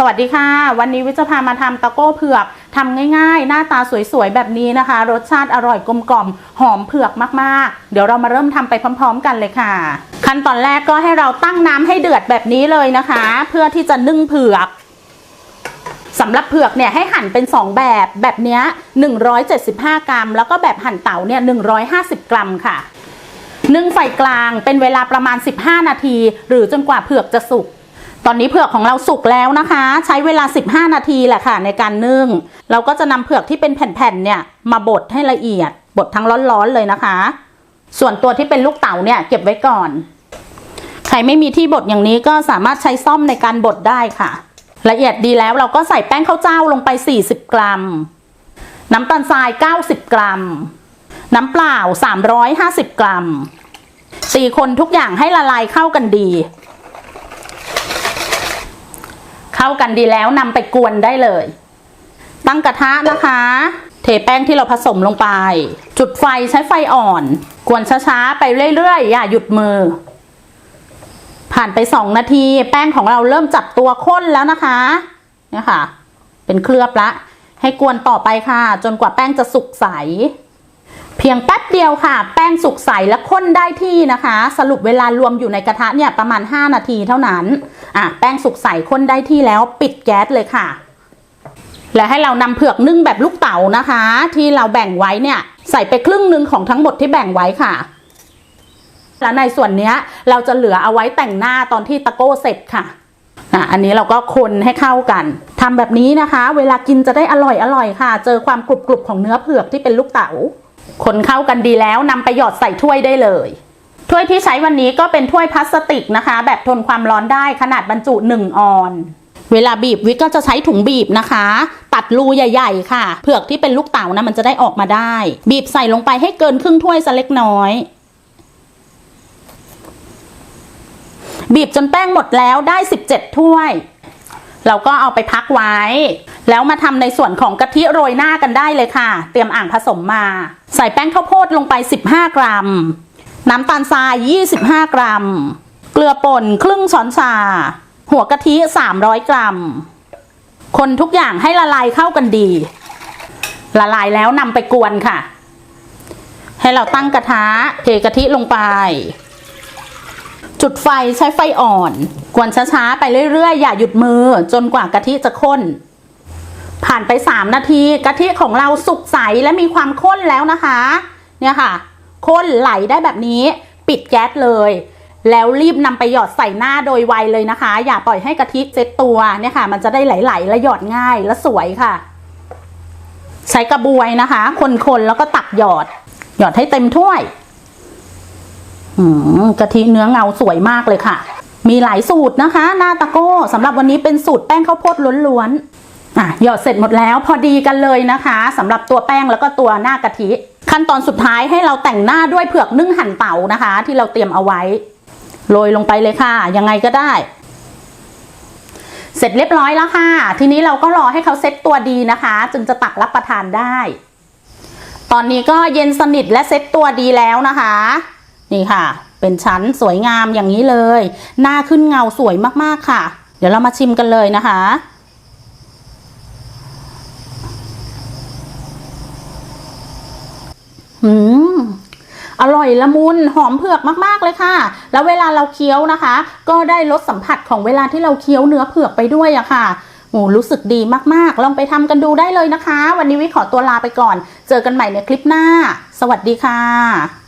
สวัสดีค่ะ วันนี้วิจะพามาทำตะโก้เผือกทำง่ายๆ หน้าตาสวยๆ แบบนี้นะคะ รสชาติอร่อยกลมกล่อมหอมเผือกมากๆ เดี๋ยวเรามาเริ่มทำไปพร้อม ๆ กันเลยค่ะ ขั้นตอนแรกก็ให้เราตั้งน้ำให้เดือดแบบนี้เลยนะคะ เพื่อที่จะนึ่งเผือกสำหรับเผือกเนี่ยให้หั่นเป็น 2 แบบแบบนี้ย175 กรัม แล้วก็แบบหั่นเต๋าเนี่ย150 กรัมค่ะนึ่งไฟกลางเป็นเวลาประมาณ 15 นาที หรือจนกว่าเผือกจะสุก ตอนนี้เผือกของเราสุกแล้วนะคะ ใช้เวลา 15 นาทีแหละค่ะ ในการนึ่ง เราก็จะนำเผือกที่เป็นแผ่นๆเนี่ยมาบดให้ละเอียด บดทั้งร้อนๆเลยนะคะ ส่วนตัวที่เป็นลูกเต๋าเนี่ยเก็บไว้ก่อน ใครไม่มีที่บดอย่างนี้ก็สามารถใช้ซ่อมในการบดได้ค่ะ ละเอียดดีแล้วเราก็ใส่แป้งข้าวเจ้าลงไป 40 กรัม น้ำตาลทราย 90 กรัม น้ำเปล่า 350 กรัมตีคนทุกอย่างให้ละลายเข้ากันดี เข้ากันดีแล้วนำไปกวนได้เลย ตั้งกระทะนะคะ เทแป้งที่เราผสมลงไป จุดไฟใช้ไฟอ่อน กวนช้าๆไปเรื่อยๆ อย่าหยุดมือ ผ่านไปสองนาที แป้งของเราเริ่มจับตัวข้นแล้วนะคะเนี่ยค่ะ เป็นเคลือบละ ให้กวนต่อไปค่ะ จนกว่าแป้งจะสุกใส เพียงแป๊บเดียวค่ะ แป้งสุกใสและข้นได้ที่นะคะ สรุปเวลารวมอยู่ในกระทะเนี่ยประมาณ 5 นาทีเท่านั้นอะแป้งสุกใสข้นได้ที่แล้วปิดแก๊สเลยค่ะ และให้เรานำเผือกนึ่งแบบลูกเต๋านะคะ ที่เราแบ่งไว้เนี่ยใส่ไปครึ่งหนึ่งของทั้งหมดที่แบ่งไว้ค่ะและในส่วนนี้เราจะเหลือเอาไว้แต่งหน้าตอนที่ตะโก้เสร็จค่ะอะอันนี้เราก็คนให้เข้ากันทำแบบนี้นะคะ เวลากินจะได้อร่อยอร่อยค่ะ เจอความกรุบกรุบของเนื้อเผือกที่เป็นลูกเต๋า คนเข้ากันดีแล้วนำไปหยอดใส่ถ้วยได้เลย ถ้วยที่ใช้วันนี้ก็เป็นถ้วยพลาสติกนะคะ แบบทนความร้อนได้ขนาดบรรจุ 1 ออน เวลาบีบวิกก็จะใช้ถุงบีบนะคะ ตัดรูใหญ่ๆ ค่ะ เผือกที่เป็นลูกเต๋านะมันจะได้ออกมาได้ บีบใส่ลงไปให้เกินครึ่งถ้วยสักเล็กน้อย บีบจนแป้งหมดแล้วได้ 17 ถ้วยเราก็เอาไปพักไว้ แล้วมาทำในส่วนของกะทิโรยหน้ากันได้เลยค่ะ เตรียมอ่างผสมมา ใส่แป้งข้าวโพดลงไป 15 กรัม น้ำตาลทราย 25 กรัม เกลือป่นครึ่งช้อนชา หัวกะทิ 300 กรัม คนทุกอย่างให้ละลายเข้ากันดี ละลายแล้วนำไปกวนค่ะ ให้เราตั้งกระทะเทกะทิลงไป จุดไฟใช้ไฟอ่อน กวนช้าๆไปเรื่อยๆ อย่าหยุดมือจนกว่ากะทิจะข้น ผ่านไป 3 นาทีกะทิของเราสุกใสและมีความข้นแล้วนะคะ เนี่ยค่ะข้นไหลได้แบบนี้ปิดแก๊สเลย แล้วรีบนำไปหยอดใส่หน้าโดยไวเลยนะคะ อย่าปล่อยให้กะทิเซ็ตตัวเนี่ยค่ะ มันจะได้ไหลๆและหยอดง่ายและสวยค่ะ ใช้กระบวยนะคะ คนๆแล้วก็ตักหยอด หยอดให้เต็มถ้วยอืมกะทิเนื้อเงาสวยมากเลยค่ะ มีหลายสูตรนะคะ หน้าตะโก้สำหรับวันนี้เป็นสูตรแป้งข้าวโพดล้วนๆ อะหยอดเสร็จหมดแล้วพอดีกันเลยนะคะสำหรับตัวแป้งแล้วก็ตัวหน้ากะทิ ขั้นตอนสุดท้ายให้เราแต่งหน้าด้วยเผือกนึ่งหั่นเต๋านะคะ ที่เราเตรียมเอาไว้โรยลงไปเลยค่ะ ยังไงก็ได้ เสร็จเรียบร้อยแล้วค่ะ ทีนี้เราก็รอให้เขาเซ็ตตัวดีนะคะ จึงจะตักรับประทานได้ ตอนนี้ก็เย็นสนิทและเซ็ตตัวดีแล้วนะคะ นี่ค่ะ เป็นชั้นสวยงามอย่างนี้เลย หน้าขึ้นเงาสวยมากๆค่ะ เดี๋ยวเรามาชิมกันเลยนะคะ อืมอร่อยละมุนหอมเผือกมากๆเลยค่ะ แล้วเวลาเราเคี้ยวนะคะ ก็ได้รสสัมผัสของเวลาที่เราเคี้ยวเนื้อเผือกไปด้วยอะค่ะโอ้รู้สึกดีมากๆ ลองไปทำกันดูได้เลยนะคะ วันนี้วิขอตัวลาไปก่อน เจอกันใหม่ในคลิปหน้า สวัสดีค่ะ